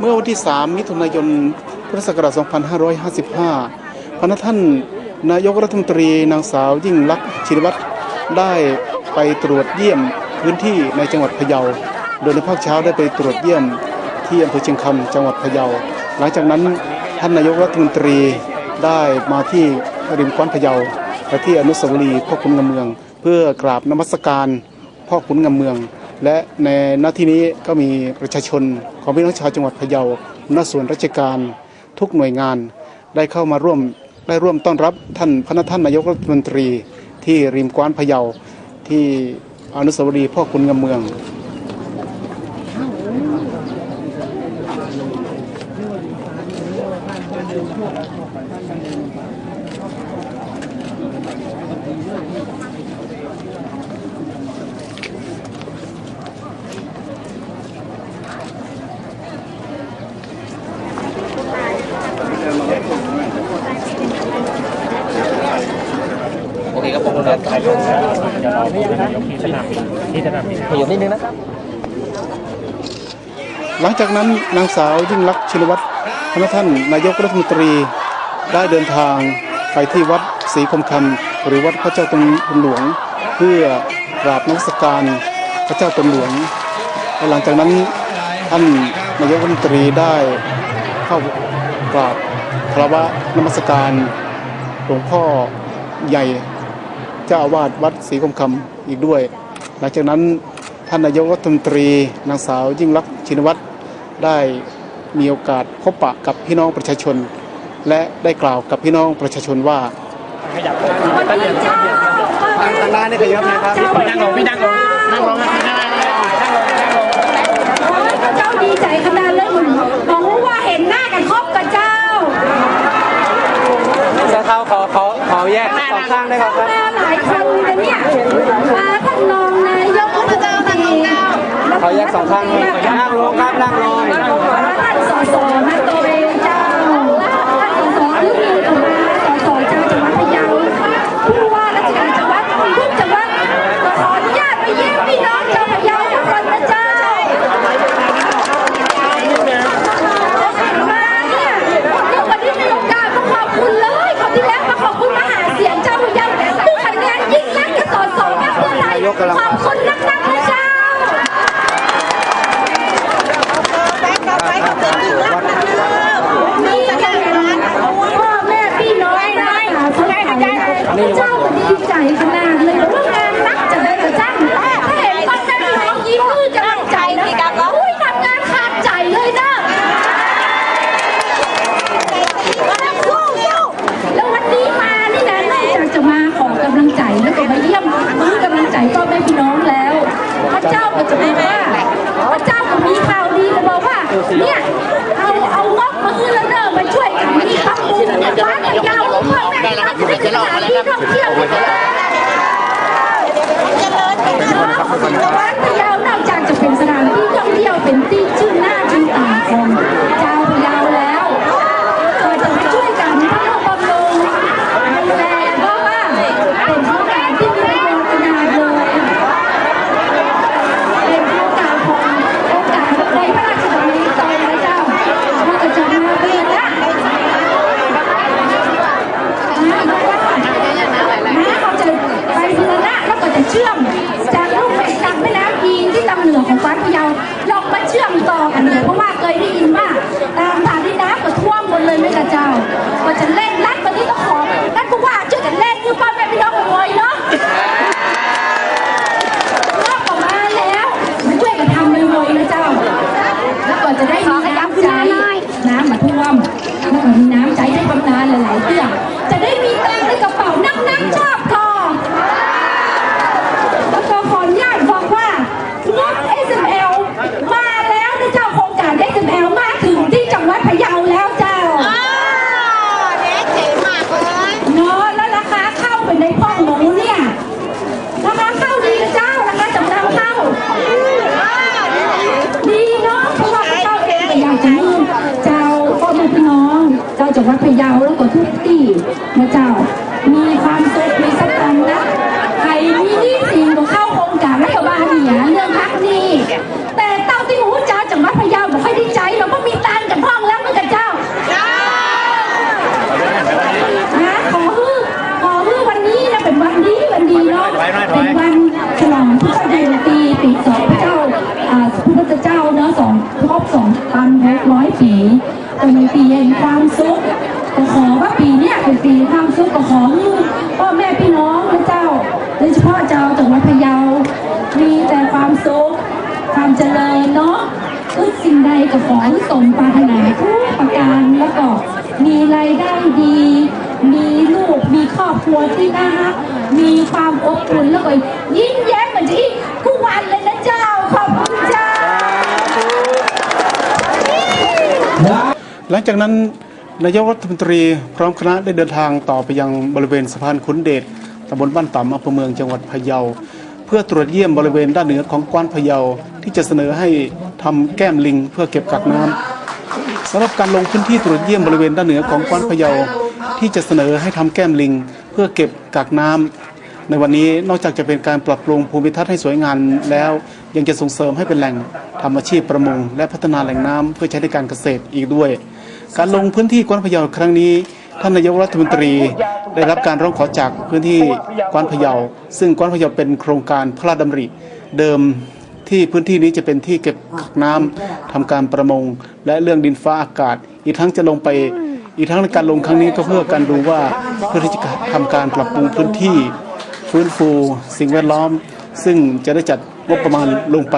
เมื่อวันที่ 3 มิถุนายน พุทธศักราช 2555 พนักท่านนายกรัฐมนตรีนางสาวยิ่งลักษณ์ชินวัตรได้ไปตรวจเยี่ยมพื้นที่ในจังหวัดพะเยา โดยในภาคเช้าได้ไปตรวจเยี่ยมที่อำเภอเชียงคำจังหวัดพะเยา หลังจากนั้นท่านนายกรัฐมนตรีได้มาที่ริมกว้านพะเยาไปที่อนุสาวรีย์พ่อขุนงำเมือง เพื่อกราบนมัสการพ่อขุนงำเมือง และในหน้าที่นี้ก็มีประชาชนของพี่น้องชาวจังหวัดพะเยาหน้าส่วนราชการทุกหน่วยงาน ได้เข้ามาร่วมได้ร่วมต้อนรับท่านพระท่านนายกรัฐมนตรีที่ริมกว้านพะเยาที่อนุสาวรีย์พ่อขุนงำเมือง ครับผมครับเดี๋ยวรอผู้นายกที่สนามบินที่สนามบินขยับนิดนึงนะครับ หลังจากนั้นนางสาวยิ่งลักษณ์ชินวัตรพระท่านนายกรัฐมนตรีได้เดินทางไปที่วัดศรีคมคำหรือวัดพระเจ้าตนหลวง เพื่อกราบนมัสการพระเจ้าตนหลวงและหลังจากนั้นท่านนายกรัฐมนตรีได้เข้ากราบคารวะนมัสการหลวงพ่อใหญ่ เจ้าอาวาสวัดศรีคมคำอีกด้วย หลังจากนั้นท่านนายกรัฐมนตรีนางสาวยิ่งลักษณ์ชินวัตรได้มีโอกาสพบปะกับพี่น้องประชาชน และได้กล่าวกับพี่น้องประชาชนว่าขยับทางทางด้านนี่ขยับนะครับนั่งลงพี่นั่งลงนั่งลงนั่งลงนั่งลงนั่งลงเจ้าดีใจขนาดเลยมึงบอกว่าเห็นหน้ากันครบกับเจ้าจะเข้าขอขอขอแยกสองข้างได้ครับ มาหลายคนเลยเนี่ยมาท่านรองนายกรัฐมนตรี ขอแยก สองข้างนั่งลงครับนั่งลงท่านสสนักตัวเองเจ้าท่านสส เที่ยวกันบ้านพะเยานอกจาก เล เป็นวันฉลองพุทธยันตีปีสองพระเจ้าพุทธเจ้าเนาะสองครบสองพันหกร้อยปีเป็นปีแห่งความสุขก็ขอว่าปีนี้เป็นปีความสุขก็ขอใพ่อแม่พี่น้องพระเจ้าโดยเฉพาะเจ้าจังหวัดพะเยา มีแต่ความสุขความเจริญเนาะทุกสิ่งใดก็ขอใสมปรารถนาทุกประการแล้วก็มีรายได้ดี มีลูกมีครอบครัวที่น่ารัก มีความอบอุ่นแล้วก็ยิ้มแย้มเหมือนที่ทุกวันเลยนะเจ้า ขอบคุณเจ้า หลังจากนั้นนายกรัฐมนตรีพร้อมคณะได้เดินทางต่อไปยังบริเวณสะพานขุนเดชตำบลบ้านต่ำอำเภอเมืองจังหวัดพะเยา เพื่อตรวจเยี่ยมบริเวณด้านเหนือของกว้านพะเยาที่จะเสนอให้ทำแก้มลิงเพื่อเก็บกักน้ำสำหรับการลงพื้นที่ตรวจเยี่ยมบริเวณด้านเหนือของกว้านพะเยาที่จะเสนอให้ทำแก้มลิงเพื่อเก็บกักน้ำในวันนี้นอกจากจะเป็นการปรับปรุงภูมิทัศน์ให้สวยงามแล้ว ยังจะส่งเสริมให้เป็นแหล่งทำอาชีพประมง และพัฒนาแหล่งน้ำเพื่อใช้ในการเกษตรอีกด้วย การลงพื้นที่กว้านพะเยาครั้งนี้ท่านนายกรัฐมนตรีได้รับการร้องขอจากพื้นที่กว้านพะเยา ซึ่งกว้านพะเยาเป็นโครงการพระราชดำริเดิมที่พื้นที่นี้จะเป็นที่เก็บกักน้ำทำการประมง และเรื่องดินฟ้าอากาศ อีกทั้งจะลงไป อีกทั้งการลงครั้งนี้ก็เพื่อการดูว่าเพื่อที่จะทำการปรับปรุงพื้นที่ฟื้นฟูสิ่งแวดล้อม ซึ่งจะได้จัดงบประมาณลงไป